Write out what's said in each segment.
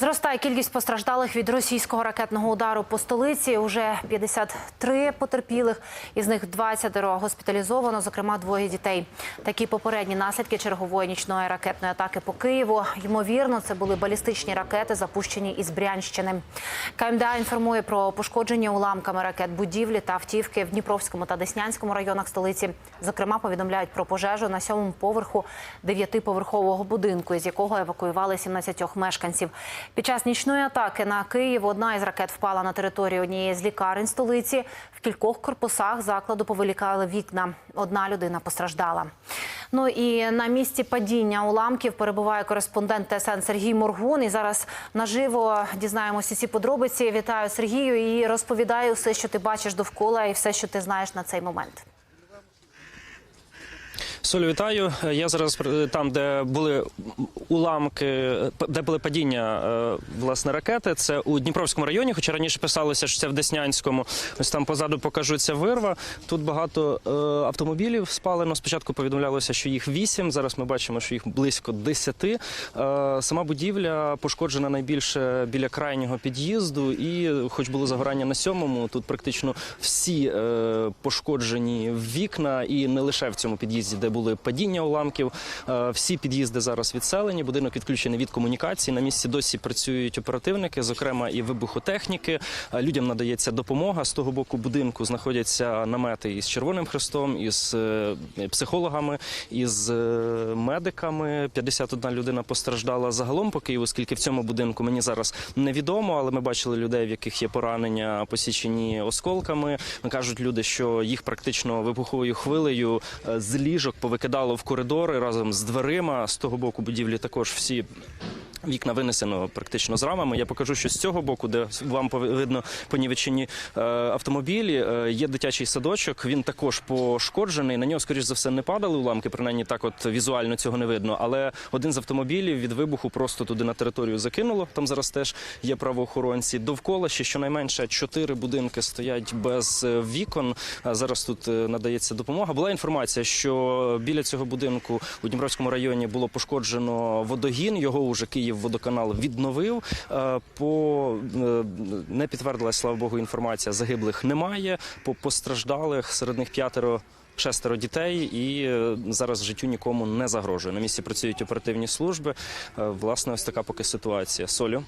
Зростає кількість постраждалих від російського ракетного удару по столиці. Уже 53 потерпілих, із них 20 госпіталізовано, зокрема двоє дітей. Такі попередні наслідки чергової нічної ракетної атаки по Києву. Ймовірно, це були балістичні ракети, запущені із Брянщини. КМДА інформує про пошкодження уламками ракет будівлі та автівки в Дніпровському та Деснянському районах столиці. Зокрема, повідомляють про пожежу на сьомому поверху дев'ятиповерхового будинку, із якого евакуювали 17 мешканців. Під час нічної атаки на Київ одна із ракет впала на територію однієї з лікарень столиці. В кількох корпусах закладу повилікали вікна. Одна людина постраждала. Ну і на місці падіння уламків перебуває кореспондент ТСН Сергій Моргун. І зараз наживо дізнаємося ці подробиці. Вітаю Сергію і розповідаю все, що ти бачиш довкола, і все, що ти знаєш на цей момент. Солю, вітаю. Я зараз е, там, де були уламки, де були падіння е, власне ракети. Це у Дніпровському районі, хоча раніше писалося, що це в Деснянському. Ось там позаду покажу ця вирва. Тут багато е, автомобілів спалено. Спочатку повідомлялося, що їх вісім. Зараз ми бачимо, що їх близько десяти. Сама будівля пошкоджена найбільше біля крайнього під'їзду, і, хоч було загорання на сьомому, тут практично всі пошкоджені вікна, і не лише в цьому під'їзді, де були падіння уламків. Е, Всі під'їзди зараз відселені. Будинок відключений від комунікації. На місці досі працюють оперативники, зокрема і вибухотехніки. Е, Людям надається допомога. З того боку будинку знаходяться намети із Червоним Хрестом, із е, психологами, із медиками. 51 людина постраждала загалом по Києву. Скільки в цьому будинку мені зараз невідомо, але ми бачили людей, в яких є поранення, посічені осколками. Кажуть люди, що їх практично вибуховою хвилею з ліжок повикидало в коридори разом з дверима. З того боку будівлі також всі. Вікна винесено практично з рамами. Я покажу, що з цього боку, де вам видно понівечені е, автомобілі, е, є дитячий садочок. Він також пошкоджений. На нього, скоріш за все, не падали уламки. Принаймні так, от візуально цього не видно. Але один з автомобілів від вибуху просто туди на територію закинуло. Там зараз теж є правоохоронці. Довкола ще щонайменше чотири будинки стоять без е, вікон. Зараз тут надається допомога. Була інформація, що біля цього будинку у Дніпровському районі було пошкоджено водогін. Його уже Київ водоканал відновив. Е, По е, не підтвердилась, слава Богу, інформація. Загиблих немає. По постраждалих серед них п'ятеро. Шестеро дітей, і е, зараз життю нікому не загрожує. На місці працюють оперативні служби. Власне, ось така поки ситуація. Солю.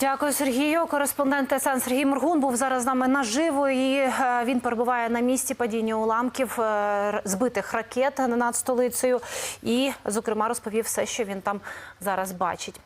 Дякую, Сергію. Кореспондент ТСН Сергій Моргун був зараз з нами наживо. І е, він перебуває на місці падіння уламків е, збитих ракет над столицею. І, зокрема, розповів все, що він там зараз бачить.